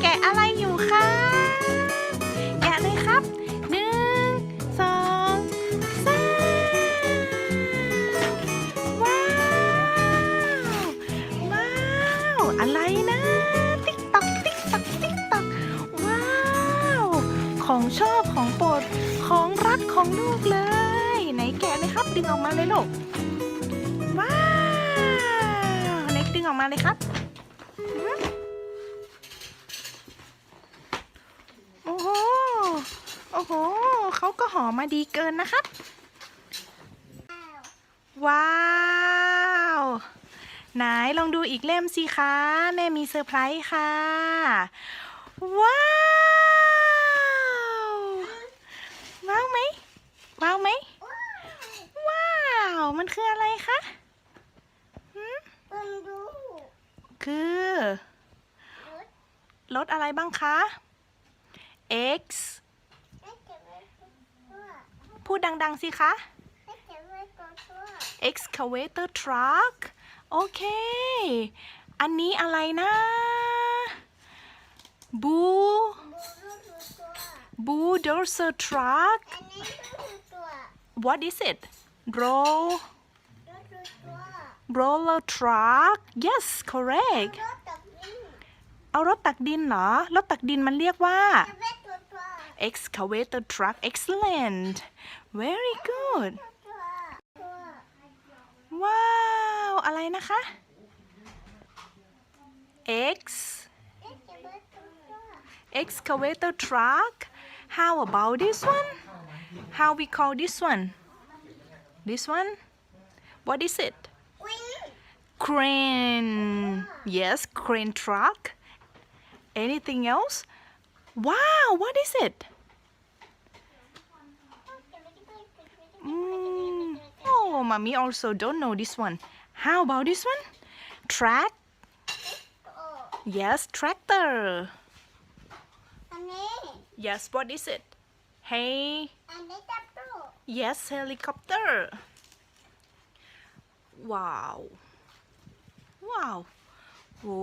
แกะอะไรอยู่คะแกะเลยครับหนึ่งสองสามว้าว ว้าว อะไรนะ ติ๊กตอกติ๊กตอกติ๊กตอกว้าว ของชอบของโปรดของรักของลูกเลย ไหนแกะเลยครับ ดึงออกมาเลยลูกว้าวไหนดึงออกมาเลยครับ โอ้โห เขาก็หอมมาดีเกินนะครับ ว้าวไหนลองดูอีกเล่มสิคะ แม่มีเซอร์ไพรส์ค่ะ ว้าว ว้าวไหมว้าวไหมว้าว มันคืออะไรคะหืมมันดูคือ รถอะไรบ้างคะ X ไม่เก็บไว้ตัวตัว พูดดัง ๆ สิคะไม่เก็บไว้ตัวตัว excavator truck โอเค อันนี้อะไรนะบูบูดูดูตัว bulldozer truck อันนี้ดูดูตัว what is it roll ดูดูตัว roller truck yes correct รถตักดินเอารถตักดินเหรอ รถตักดินมันเรียกว่า excavator truck excellent very good ตัวตัว ว้าว อะไรนะคะ X ไม่เก็บไว้ตัวตัว excavator truck how about this one how we call this one this one what is it วิน crane yes crane truck anything else wow what is it Mm. Oh, mommy also don't know this one. How about this one? Track? โอ้ Yes, tractor. อันนี้ Yes, what is it? Hey, อันนี้จับตู้ yes, helicopter. Wow. Wow. โอ้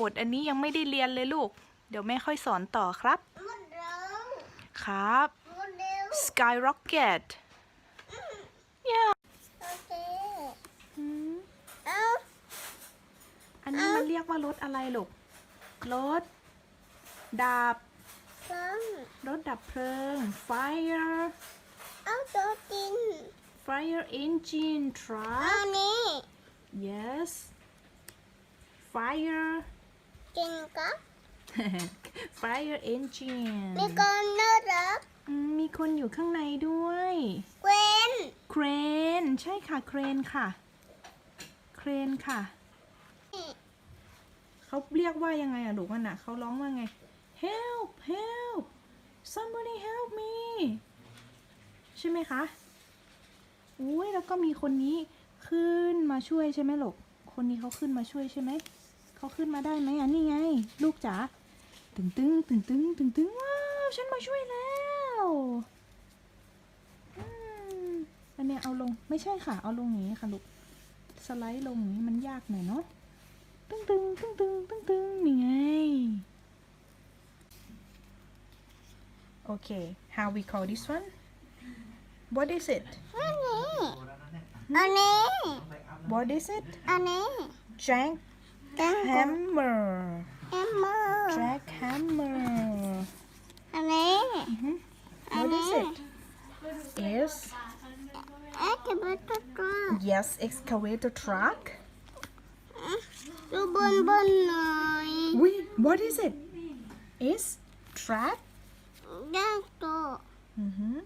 บทอันนี้ยังไม่ได้เรียนเลยลูก เ ดี๋ยวแม่ค่อยสอนต่อครับหมดแล้วครับหมดแล้ว skyrocket yeah โอเคอืมเอ้าอันนี้มันเรียกว่ารถอะไรลูก รถ ดับฟังรถดับเพลิง fire เอาตัวกิน fire engine เอา truck นี้ yes fire กินกับ fire engine มีคนน่ารักอืมมีคนอยู่ข้างในด้วย เกวน เครน ใช่ค่ะ เครนค่ะ เครนค่ะ เขาเรียกว่ายังไงอะลูกมันอะเขาร้องว่าไง help help somebody help me ใช่ไหมคะ อุ้ยแล้วก็มีคนนี้ขึ้นมาช่วยใช่ไหมลูก คนนี้เขาขึ้นมาช่วยใช่ไหม เขาขึ้นมาได้ไหมอะนี่ไง ลูกจ๋า ตึงตึงตึงตึงตึงตึงว้าวฉันมาช่วยแล้วอืมอันเนี้ยเอาลงไม่ใช่ค่ะ เอาลงอย่างนี้ค่ะลูกสไลด์ลงอย่างนี้มันยากหน่อยเนาะตึงตึงตึงตึงตึงตึงนี่ไงโอเค how we call this one what is it อันนี้อันนี้ what is it อันนี้ jack แกงกบ hammer แอมเมอร์ jack hammer อันนี้ what is it is เอ๊ะเก็บไว้ตัวตัว yes excavator truck ดูบนบนหน่อย we what is it is track แกงตัว mm-hmm.